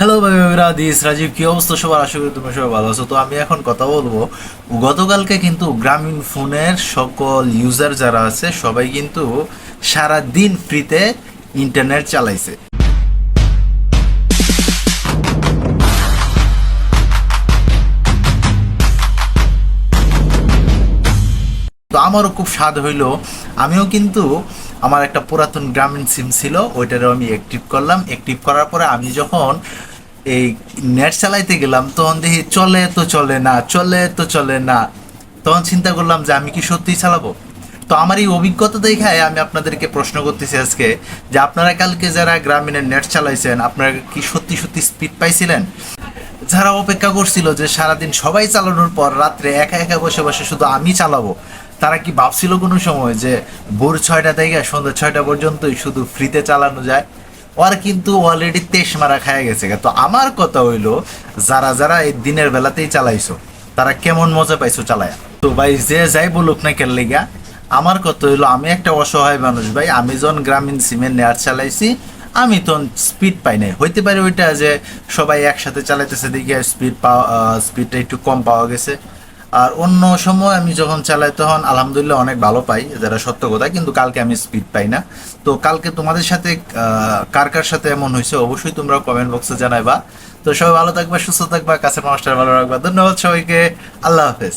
Hello ভাই ভাইরা this Rajib কি অবস্থা সবার? আশা করি তোমরা সবাই ভালো আছো। তো আমি এখন কথা বলব, গতকালকে কিন্তু গ্রামীণ ফোনের সকল ইউজার যারা আছে, সবাই কিন্তু সারা দিন ফ্রিতে ইন্টারনেট চালাইছে। তো আমারও খুব স্বাদ হইল। আমিও কিন্তু আমার একটা পুরাতন গ্রামীণ সিম ছিল, ওইটারও আমি অ্যাক্টিভ করলাম। অ্যাক্টিভ করার পরে আমি যখন এই নেট চালাইতে গেলাম, তখন দেখি চলে তো চলে না, চলে তো চলে না। তখন চিন্তা করলাম যে আমি কি সত্যিই চালাবো? তো আমার এই অভিজ্ঞতা দেখায় আমি আপনাদেরকে প্রশ্ন করতেছি আজকে যে আপনারা কালকে যারা গ্রামীণের নেট চালাইছেন, আপনারা কি সত্যি সত্যি স্পিড পাইছিলেন? যারা অপেক্ষা করছিল যে সারাদিন সবাই চালানোর পর রাত্রে একা একা বসে বসে শুধু আমি চালাবো তারা কি ভাবছিল কোনো সময় যে ভোর ছয়টা থেকে সন্ধ্যা ছয়টা পর্যন্তই শুধু ফ্রিতে চালানো যায়? ওর কিন্তু অলরেডি তেইশ মারা খায় গেছে তো আমার কথা হইল, যারা যারা এই দিনের বেলাতেই চালাইছো, তারা কেমন মজা পাইছো চালায়া? তো ভাই, যে যাই বলুক না কেন লেগা, আমার কথা হইল, আমি একটা অসহায় মানুষ ভাই, আমি যখন গ্রামীণ সিমের নেয়ার চালাইছি, আমি তখন স্পিড পাই নাই। হইতে পারে ওইটা যে সবাই একসাথে চালাইতেছে, দেখে স্পিড পাওয়া স্পিডটা একটু কম পাওয়া গেছে। আর অন্য সময় আমি যখন চালাই, তখন আলহামদুলিল্লাহ অনেক ভালো পাই, যারা সত্য কথা, কিন্তু কালকে আমি স্পিড পাই না। তো কালকে তোমাদের সাথে কার কার সাথে এমন হয়েছে, অবশ্যই তোমরা কমেন্ট বক্সে জানাইবা। তো সবাই ভালো থাকবা, সুস্থ থাকবা, কাছের মানুষটা ভালো রাখবা। ধন্যবাদ সবাইকে, আল্লাহ হাফেজ।